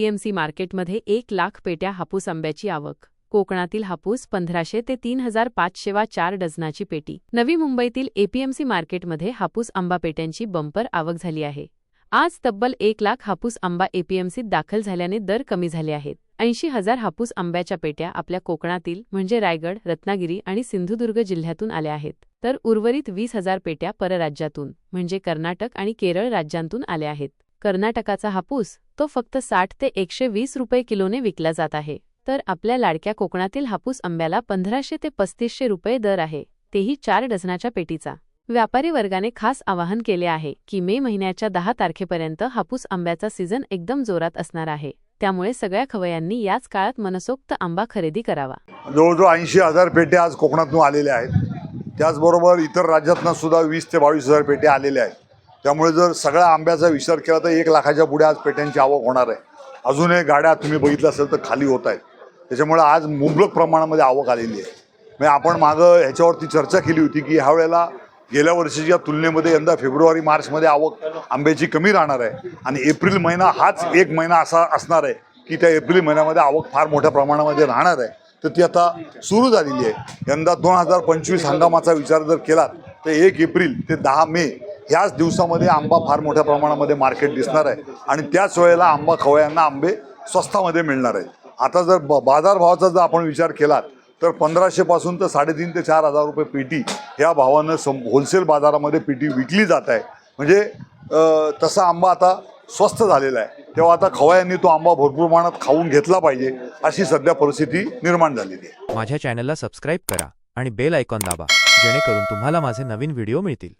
APMC मार्केटमध्ये एक लाख पेट्या हापूस आंब्याची आवक. कोकणातील हापूस पंधराशे ते तीन हजार पाचशे वा चार डझनाची पेटी. नवी मुंबईतील एपीएमसी मार्केटमध्ये हापूस आंबा पेट्यांची बंपर आवक झाली आहे. आज तब्बल एक लाख हापूस आंबा एपीएमसीत दाखल झाल्याने दर कमी झाले आहेत. ऐंशी हजार हापूस आंब्याच्या पेट्या आपल्या कोकणातील म्हणजे रायगड रत्नागिरी आणि सिंधुदुर्ग जिल्ह्यातून आल्या आहेत. तर उर्वरित वीस हजार पेट्या परराज्यातून म्हणजे कर्नाटक आणि केरळ राज्यांतून आल्या आहेत. कर्नाटकाचा हापूस तो फक्त साठ ते एकशे वीस रुपये किलोने विकला जात आहे. तर आपल्या लाडक्या कोकणातील हापूस आंब्याला पंधराशे ते पस्तीसशे रुपये दर आहे. तेही चार डझनाच्या पेटीचा. व्यापारी वर्गाने खास आवाहन केले आहे की मे महिन्याच्या दहा तारखेपर्यंत हापूस आंब्याचा सीझन एकदम जोरात असणार आहे. त्यामुळे सगळ्या खवयांनी याच काळात मनसोक्त आंबा खरेदी करावा. जवळजवळ ऐंशी हजार पेट्या आज कोकणातून आलेल्या आहेत. त्याचबरोबर इतर राज्यातनं सुद्धा वीस ते बावीस हजार पेट्या आलेल्या आहेत. त्यामुळे जर सगळ्या आंब्याचा विचार केला तर एक लाखाच्या पुढे आज पेट्यांची आवक होणार आहे. अजूनही गाड्या तुम्ही बघितलं असेल तर खाली होत आहेत. त्याच्यामुळे आज मुबलक प्रमाणामध्ये आवक आलेली आहे. म्हणजे आपण मागं ह्याच्यावरती चर्चा केली होती की ह्या वेळेला गेल्या वर्षीच्या तुलनेमध्ये यंदा फेब्रुवारी मार्चमध्ये आवक आंब्याची कमी राहणार आहे. आणि एप्रिल महिना हाच एक महिना असा असणार आहे की त्या एप्रिल महिन्यामध्ये आवक फार मोठ्या प्रमाणामध्ये राहणार आहे. तर ती आता सुरू झालेली आहे. यंदा दोन हजार पंचवीस हंगामाचा विचार जर केलात तर एक एप्रिल ते दहा मे ह्याच दिवसामध्ये आंबा फार मोठ्या प्रमाणामध्ये मार्केट दिसणार आहे. आणि त्याच वेळेला आंबा खवयांना आंबे स्वस्तामध्ये मिळणार आहेत आता जर ब बाजारभावाचा जर आपण विचार केलात तर पंधराशेपासून तर साडेतीन ते चार हजार रुपये पेटी ह्या भावानं सम होलसेल बाजारामध्ये पेटी विकली जात आहे. म्हणजे तसा आंबा आता स्वस्त झालेला आहे. तेव्हा आता खवयांनी तो आंबा भरपूर प्रमाणात खाऊन घेतला पाहिजे अशी सध्या परिस्थिती निर्माण झालेली आहे. माझ्या चॅनलला सबस्क्राईब करा आणि बेल आयकॉन दाबा जेणेकरून तुम्हाला माझे नवीन व्हिडिओ मिळतील.